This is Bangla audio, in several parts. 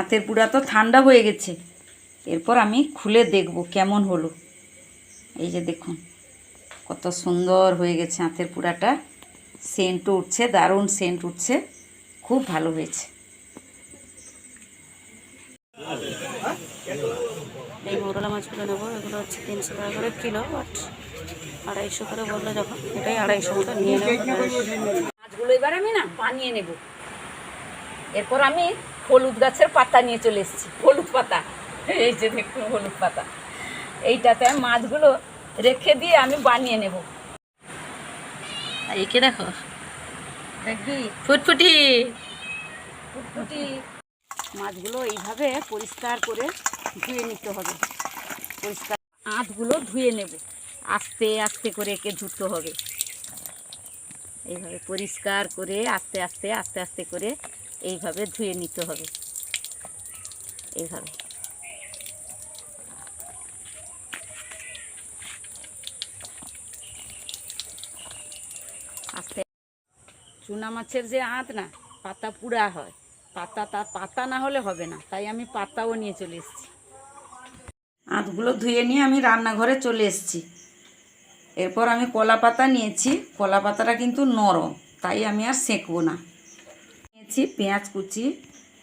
আতের পুরা তো ঠান্ডা হয়ে গেছে। এরপর আমি খুলে দেখব কেমন হলো। এই যে দেখুন কত সুন্দর হয়ে গেছে আঁতের পুরাটা। সেন্ট উঠছে দারুণ সেন্ট উঠছে খুব ভালো হয়েছে। এই মৌরলা মাছগুলো নেব এগুলো হচ্ছে তিনশো টাকা করে কিলো বাট আড়াইশো করে বলল যখন এটাই আড়াইশো মতো নিয়ে নেব। মাছগুলো এবার আমি না বানিয়ে নেব। এরপর আমি হলুদ গাছের পাতা নিয়ে চলে এসেছি হলুদ পাতা। এই যে দেখুন হলুদ পাতা। এইটাতে আমি মাছগুলো রেখে দিয়ে আমি বানিয়ে নেব। একে দেখো। দেখবি? ফুটফুটি। ফুটফুটি। মাছগুলো এইভাবে পরিষ্কার করে ধুয়ে নিতে হবে। পরিষ্কার আঁতগুলো ধুয়ে নেব। আস্তে আস্তে করে একে ধুতে হবে। এইভাবে পরিষ্কার করে আস্তে আস্তে আস্তে আস্তে করে এইভাবে ধুয়ে নিতে হবে। এইভাবে। চুনা মাছের যে আঁত না, পাতা পুরা হয়। পাতা তার পাতা না হলে হবে না, তাই আমি পাতাও নিয়ে চলে এসেছি। আঁতগুলো ধুয়ে নিয়ে আমি রান্নাঘরে চলে এসেছি। এরপর আমি কলা পাতা নিয়েছি। কলা পাতাটা কিন্তু নরম, তাই আমি আর সেঁকবো না। নিয়েছি পেঁয়াজ কুচি,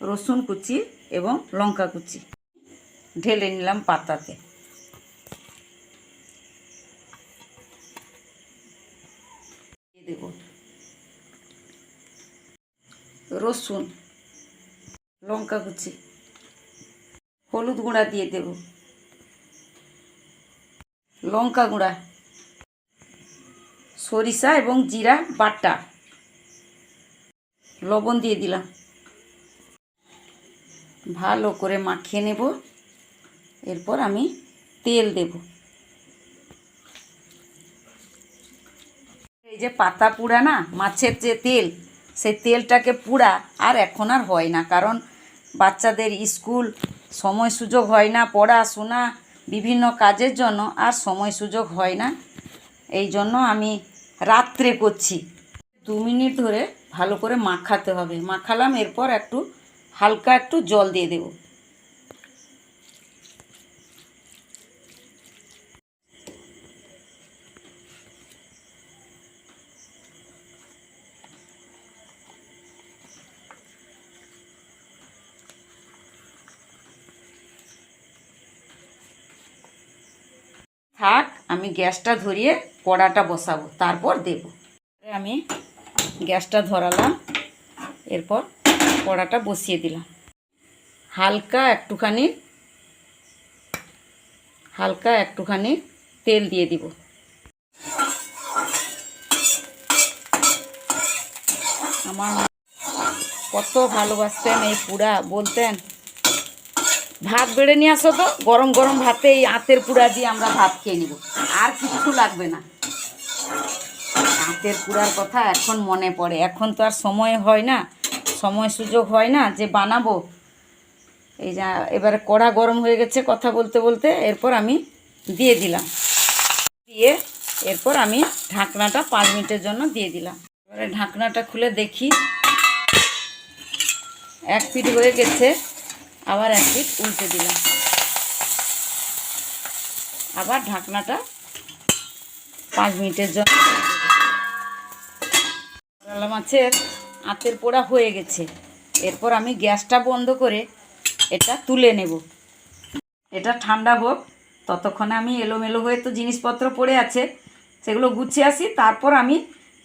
রসুন কুচি এবং লঙ্কা কুচি। ঢেলে নিলাম পাতাতে। দেবো। রসুন, লঙ্কা কুচি, হলুদ গুঁড়া দিয়ে দেব। লঙ্কা গুঁড়া, সরিষা এবং জিরা বাটা। লবণ দিয়ে দিলাম। ভালো করে মাখিয়ে নেব। এরপর আমি তেল দেব। এই যে পাতা পুড়া না, মাছের যে তেল, সেই তেলটাকে পুড়া আর এখন আর হয় না। কারণ বাচ্চাদের স্কুল সময় সুযোগ হয় না, পড়াশোনা, বিভিন্ন কাজের জন্য আর সময় সুযোগ হয় না। এই জন্য আমি রাত্রে করছি। দু মিনিট ধরে ভালো করে মাখাতে হবে। মাখালাম, এরপর একটু হালকা একটু জল দিয়ে দেব। থাক, আমি গ্যাসটা ধরিয়ে কড়াটা বসাবো, তারপর দেব। আমি গ্যাসটা ধরালাম, এরপর কড়াটা বসিয়ে দিলাম। হালকা একটুখানি হালকা একটুখানি তেল দিয়ে দিব। আমার কত ভালোবাসতেন, এই পুরা বলতেন, ভাত বেড়ে নিয়ে আসো তো, গরম গরম ভাতে এই আঁতের পুরা দিয়ে আমরা ভাত খেয়ে নিব। আর কিচ্ছু লাগবে না। হাতের পুরার কথা এখন মনে পড়ে। এখন তো আর সময় হয় না, সময় সুযোগ হয় না যে বানাবো। এই যা, এবারে কড়া গরম হয়ে গেছে কথা বলতে বলতে, এরপর আমি দিয়ে দিলাম। দিয়ে এরপর আমি ঢাকনাটা পাঁচ মিনিটের জন্য দিয়ে দিলাম। এবারে ঢাকনাটা খুলে দেখি। এক পিঠ হয়ে গেছে, আবার এক পিঠ উল্টে দিলাম। আবার ঢাকনাটা পাঁচ মিনিটের জন্য করলা মাছের আঁতের পোড়া হয়ে গেছে। এরপর আমি গ্যাসটা বন্ধ করে এটা তুলে নেব। এটা ঠান্ডা হোক, ততক্ষণে আমি এলোমেলো হয়ে তো জিনিসপত্র পড়ে আছে, সেগুলো গুছিয়ে আসি, তারপর আমি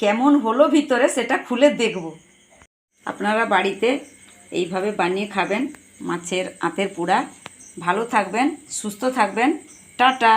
কেমন হলো ভিতরে সেটা খুলে দেখব। আপনারা বাড়িতে এইভাবে বানিয়ে খাবেন মাছের আঁতের পোড়া। ভালো থাকবেন, সুস্থ থাকবেন। টাটা!